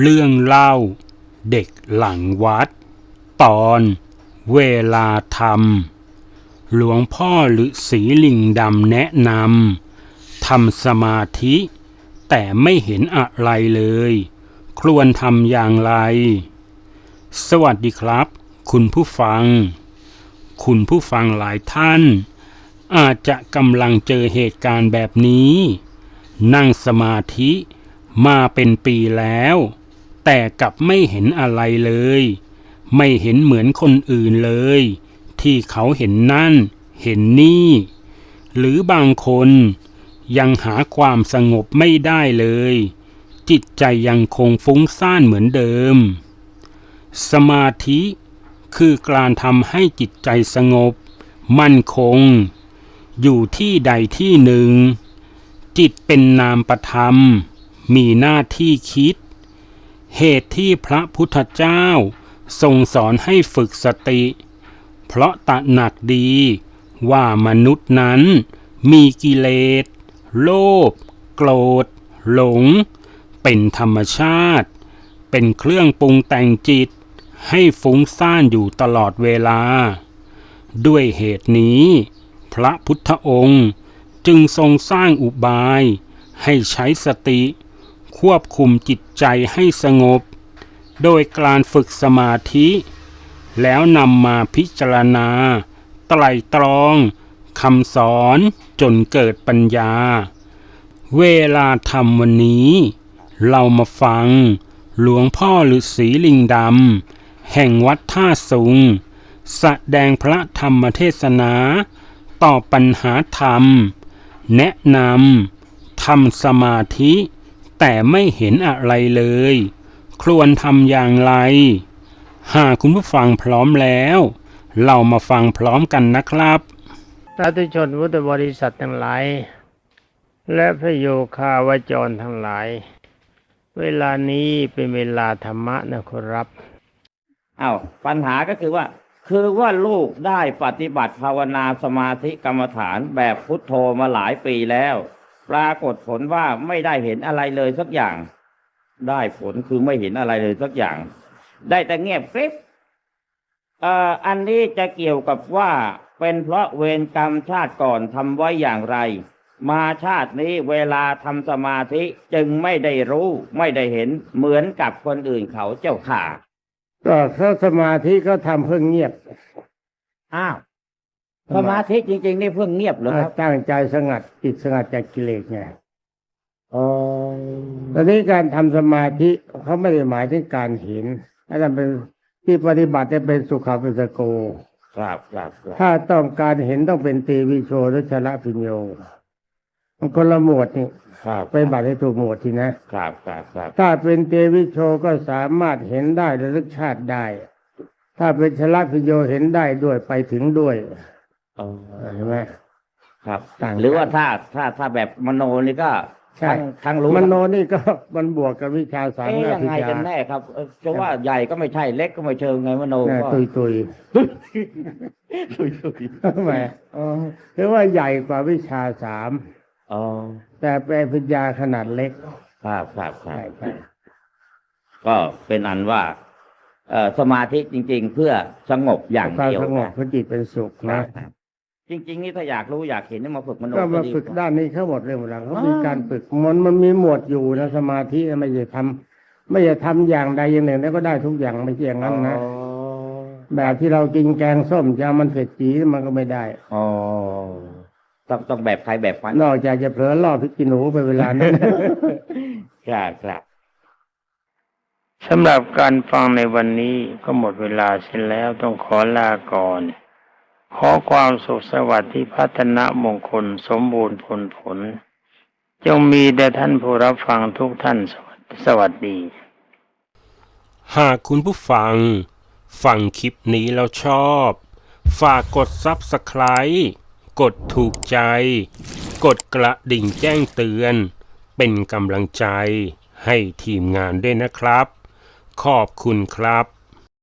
เรื่องเล่าเด็กหลังวัด ตอนเวลาทำหลวงพ่อฤาษีลิงดำแนะนำทำสมาธิ แต่ไม่เห็นอะไรเลย ควรทำอย่างไร สวัสดีครับ คุณผู้ฟัง คุณผู้ฟังหลายท่าน อาจจะกำลังเจอเหตุการณ์แบบนี้ นั่งสมาธิมาเป็นปีแล้ว แต่กลับไม่เห็นอะไรเลย ไม่เห็นเหมือนคนอื่นเลย ที่เขาเห็นนั่น เห็นนี่ หรือบางคนยังหาความสงบไม่ได้เลย จิตใจยังคงฟุ้งซ่านเหมือนเดิม สมาธิคือการทำให้จิตใจสงบ มั่นคง อยู่ที่ใดที่หนึ่ง จิตเป็นนามประธรรม มีหน้าที่คิด เหตุที่พระพุทธเจ้าทรงสอนให้ฝึกสติ เพราะตระหนักดีว่ามนุษย์นั้นมีกิเลส โลภโกรธ หลง เป็นธรรมชาติ เป็นเครื่องปรุงแต่งจิต ให้ฟุ้งซ่านอยู่ตลอดเวลา ด้วยเหตุนี้ พระพุทธองค์จึงทรงสร้างอุบายให้ใช้สติ ควบคุมจิตใจให้สงบ โดยการฝึกสมาธิ แล้วนำมาพิจารณา ไตรตรองคำสอนจนเกิดปัญญา เวลาทำวันนี้ เรามาฟัง หลวงพ่อฤาษีลิงดำแห่งวัดท่าสุงแสดงพระธรรมเทศนาต่อปัญหาธรรม แนะนำทำสมาธิ แต่ไม่เห็นอะไรเลยควรทำอย่างไร หากคุณผู้ฟังพร้อมแล้ว เรามาฟังพร้อมกันนะครับสาธุชนพุทธบริษัททั้งหลาย และพระโยคาวจรทั้งหลาย เวลานี้เป็นเวลาธรรมะนะครับอ้าวปัญหาก็คือว่า คือว่าลูกได้ปฏิบัติภาวนาสมาธิกรรมฐานแบบพุทโธมาหลายปีแล้ว ปรากฏผลว่าไม่ได้เห็นอะไรเลยสักอย่าง ได้ผลคือไม่เห็นอะไรเลยสักอย่าง ได้แต่เงียบกริบเอ่ออันนี้จะเกี่ยวกับว่าเป็นเพราะเวรกรรมชาติก่อนทำไว้อย่างไร มาชาตินี้เวลาทำสมาธิจึงไม่ได้รู้ไม่ได้เห็นเหมือนกับคนอื่นเขาเจ้าข่าก็เขาสมาธิก็ทำเพื่อเงียบอ้าว สมาธิจริง ๆ นี่เพิ่งเงียบเหรอครับตั้งใจสงัดจิตสงัดจากกิเลสไงอ๋อตอนนี้การทำสมาธิเขาไม่ได้หมายถึงการเห็นอาจารย์เป็นที่ปฏิบัติจะเป็นสุขาปิสโก ครับครับครับถ้าต้องการเห็นต้องเป็นเตวิโชหรือชละพิญโยมันคนละหมวดนี่ครับไปบัตรให้ถูกหมวดทีนะครับครับครับ ถ้าเป็นเตวิโชก็สามารถเห็นได้ระลึกชาติได้ ถ้าเป็นชลพิโยเห็นได้ด้วยไปถึงด้วย อ๋อเห็นไหมครับ ต่างกันหรือว่าถ้าถ้าถ้าแบบมโนนี่ก็ใช่ทั้งทั้งรู้มโนนี่ก็มันบวกกับวิชาสามเอ๊ะนายังพิไงจากันแน่ครับเอ่อจะว่าใหญ่ก็ไม่ใช่เล็กก็ไม่เชิงไงมโนเนี่ยก็ตุยตุยตุยตุยทำไมอ๋อคือว่าใหญ่กว่าวิชาสามอ๋อแต่เป็นปัญญาขนาดเล็กครับครับครัใช่บใช่ก็เป็นอันว่าเอ่อสมาธิจริง ๆ เพื่อสงบอย่างความเดียวสงบพระจิตเป็นสุขครันะบครับ จริง ๆ นี่ถ้าอยากรู้อยากเห็นนี่มาฝึกมโนก็มาดีฝึกว่ด้านนี้ทั้งหมดเลยหมดแล้วเขาอ๋อมีการฝึกมันมันมีหมวดอยู่นะสมาธิไม่ใช่ทำไม่ใช่ทำอย่างใดอย่างหนึ่งแล้วก็ได้ทุกอย่างไม่ใช่อย่างนั้นนะอ๋อแบบที่เรากินแกงส้มจะเอามันเผ็ดจีมันก็ไม่ได้อ๋อต้องต้องแบบใครแบบมันนอกจากจะเผลอล่อพริกกินหนูไปเวลานั้นครับครับสำหรับการฟังในวันนี้ก็หมดเวลาเสร็จแล้วต้องขอลาก่อน ขอความสุขสวัสดิ์ที่พัฒนามงคลสมบูรณ์ผลผล จงมีแด่ท่านผู้รับฟังทุกท่านสวัสดี หากคุณผู้ฟัง ฟังคลิปนี้แล้วชอบ ฝากกด Subscribe กดถูกใจ กดกระดิ่งแจ้งเตือน เป็นกำลังใจให้ทีมงานด้วยนะครับ ขอบคุณครับ